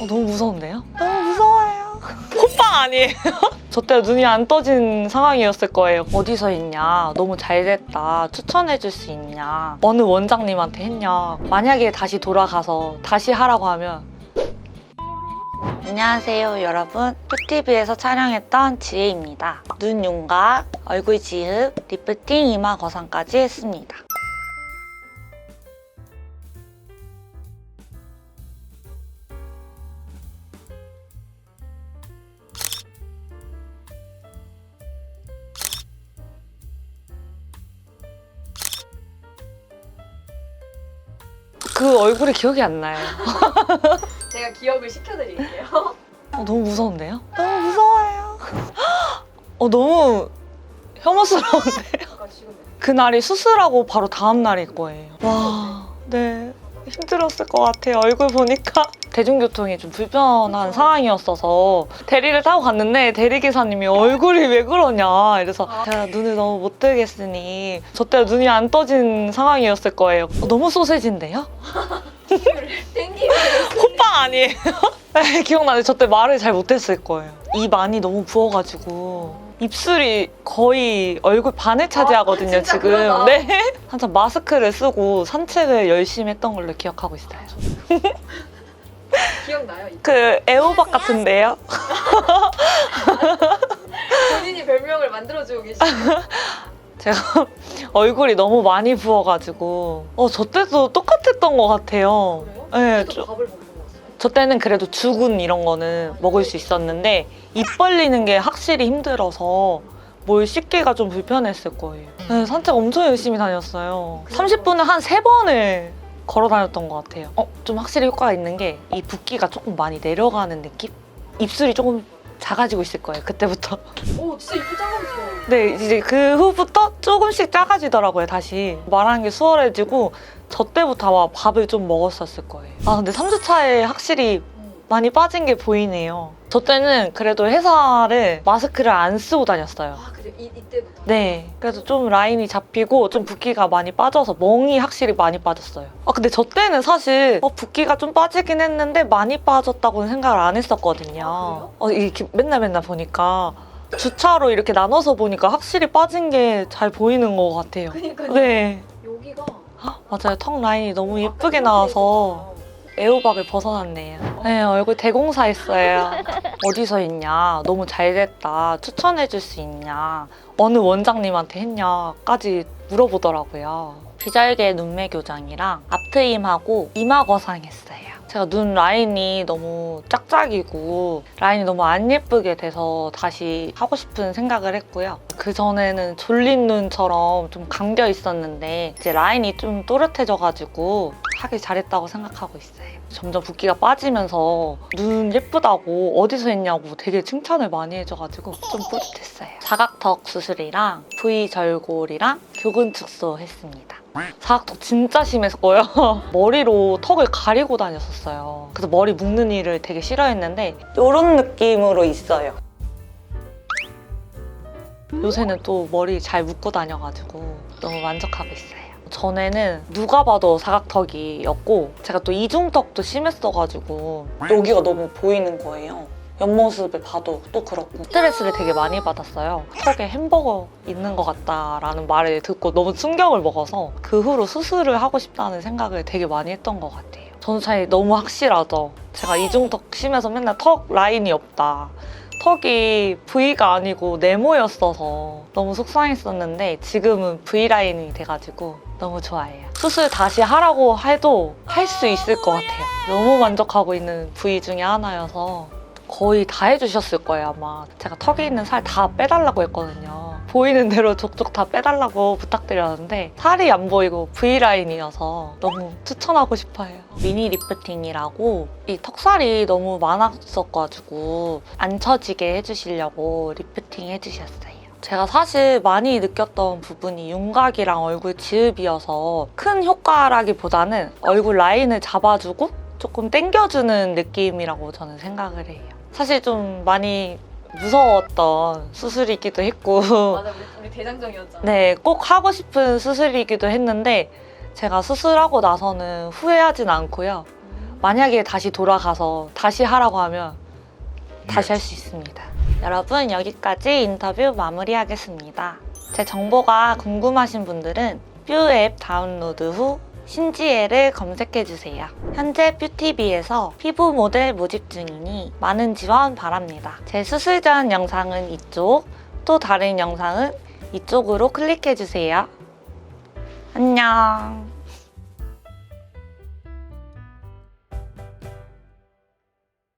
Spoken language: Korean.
어, 너무 무서운데요? 너무 무서워요. 호빵 아니에요? 저때 눈이 안 떠진 상황이었을 거예요. 어디서 했냐? 너무 잘 됐다. 추천해 줄 수 있냐? 어느 원장님한테 했냐? 만약에 다시 돌아가서 다시 하라고 하면 안녕하세요 여러분 푸티비에서 촬영했던 지혜입니다 눈 윤곽, 얼굴 지흡, 리프팅, 이마 거상까지 했습니다 그 얼굴이 기억이 안 나요 제가 기억을 시켜드릴게요. 어, 너무 무서운데요? 너무 무서워요. 어, 너무 혐오스러운데? 아까 지금 그날이 수술하고 바로 다음 날일 거예요. 와, 네. 힘들었을 것 같아요. 얼굴 보니까. 대중교통이 좀 불편한 상황이었어서 대리를 타고 갔는데 대리기사님이 얼굴이 왜 그러냐 이래서 제가 눈을 너무 못 뜨겠으니 저때 눈이 안 떠진 상황이었을 거예요. 어, 너무 소세지인데요? 호빵 아니에요? 네, 기억나요. 저때 말을 잘 못했을 거예요. 입 안이 너무 부어가지고 입술이 거의 얼굴 반을 차지하거든요, 진짜 지금. 그러다. 네. 한참 마스크를 쓰고 산책을 열심히 했던 걸로 기억하고 있어요. 기억나요? 이- 그 애호박 같은데요? 본인이 별명을 만들어주고 계시네요. 제가 얼굴이 너무 많이 부어가지고 어, 저 때도 똑같았던 것 같아요. 그래요? 네, 또 저- 밥을 못 먹었어요. 저 때는 그래도 죽은 이런 거는 먹을 수 있었는데 입 벌리는 게 확실히 힘들어서 뭘 씻기가 좀 불편했을 거예요. 네, 산책 엄청 열심히 다녔어요. 30분을 한 세번을 걸어 다녔던 것 같아요. 어, 좀 확실히 효과가 있는 게 이 붓기가 조금 많이 내려가는 느낌? 입술이 조금 작아지고 있을 거예요, 그때부터. 오 진짜 이쁘 작아졌어요. 네, 이제 그 후부터 조금씩 작아지더라고요, 다시. 말하는 게 수월해지고 저 때부터 아마 밥을 좀 먹었었을 거예요. 아, 근데 3주 차에 확실히 음. 많이 빠진 게 보이네요. 저 때는 그래도 회사를 마스크를 안 쓰고 다녔어요. 아 이 이때부터. 네. 그래서 좀 라인이 잡히고 좀 붓기가 많이 빠져서 멍이 확실히 많이 빠졌어요. 아, 근데 저 때는 사실 어, 붓기가 좀 빠지긴 했는데 많이 빠졌다고는 생각을 안 했었거든요. 아, 어, 이렇게 맨날 맨날 보니까 주차로 이렇게 나눠서 보니까 확실히 빠진 게 잘 보이는 것 같아요. 그러니까 네. 여기가 맞아요. 턱 라인이 너무 예쁘게 나와서 애호박을 벗어났네요. 네, 얼굴 대공사했어요. 어디서 했냐? 너무 잘 됐다. 추천해줄 수 있냐? 어느 원장님한테 했냐?까지 물어보더라고요. 비절개 눈매 교정이랑 앞트임하고 이마 거상 했어요. 제가 눈 라인이 너무 짝짝이고 라인이 너무 안 예쁘게 돼서 다시 하고 싶은 생각을 했고요. 그 전에는 졸린 눈처럼 좀 감겨 있었는데 이제 라인이 좀 또렷해져가지고 하길 잘했다고 생각하고 있어요. 점점 붓기가 빠지면서 눈 예쁘다고 어디서 했냐고 되게 칭찬을 많이 해줘가지고 좀 뿌듯했어요. 사각턱 수술이랑 V 절골이랑 교근 축소 했습니다. 사각턱 진짜 심했고요. 머리로 턱을 가리고 다녔었어요. 그래서 머리 묶는 일을 되게 싫어했는데 이런 느낌으로 있어요. 요새는 또 머리 잘 묶고 다녀가지고 너무 만족하고 있어요. 전에는 누가 봐도 사각턱이었고 제가 또 이중턱도 심했어가지고 여기가 너무 보이는 거예요. 옆모습을 봐도 또 그렇고 스트레스를 되게 많이 받았어요. 턱에 햄버거 있는 것 같다라는 말을 듣고 너무 충격을 먹어서 그 후로 수술을 하고 싶다는 생각을 되게 많이 했던 것 같아요. 저는 차이 너무 확실하죠. 제가 이중턱 심해서 맨날 턱 라인이 없다. 턱이 V가 아니고 네모였어서 너무 속상했었는데 지금은 V 라인이 돼가지고 너무 좋아해요. 수술 다시 하라고 해도 할 수 있을 것 같아요. 너무 만족하고 있는 부위 중에 하나여서 거의 다 해주셨을 거예요 아마. 제가 턱에 있는 살 다 빼달라고 했거든요. 보이는 대로 족족 다 빼달라고 부탁드렸는데 살이 안 보이고 V 라인이어서 너무 추천하고 싶어요. 미니 리프팅이라고 이 턱살이 너무 많았었가지고 안 처지게 해주시려고 리프팅 해주셨어요. 제가 사실 많이 느꼈던 부분이 윤곽이랑 얼굴 지읍이어서 큰 효과라기보다는 얼굴 라인을 잡아주고 조금 당겨주는 느낌이라고 저는 생각을 해요. 사실 좀 많이 무서웠던 수술이기도 했고 맞아 우리, 우리 대장정이었잖아. 네, 꼭 하고 싶은 수술이기도 했는데 제가 수술하고 나서는 후회하진 않고요. 만약에 다시 돌아가서 다시 하라고 하면 다시 할 수 있습니다. 여러분 여기까지 인터뷰 마무리하겠습니다. 제 정보가 궁금하신 분들은 뷰 앱 다운로드 후 신지혜를 검색해주세요. 현재 뷰티비에서 피부 모델 모집 중이니 많은 지원 바랍니다. 제 수술 전 영상은 이쪽, 또 다른 영상은 이쪽으로 클릭해주세요. 안녕.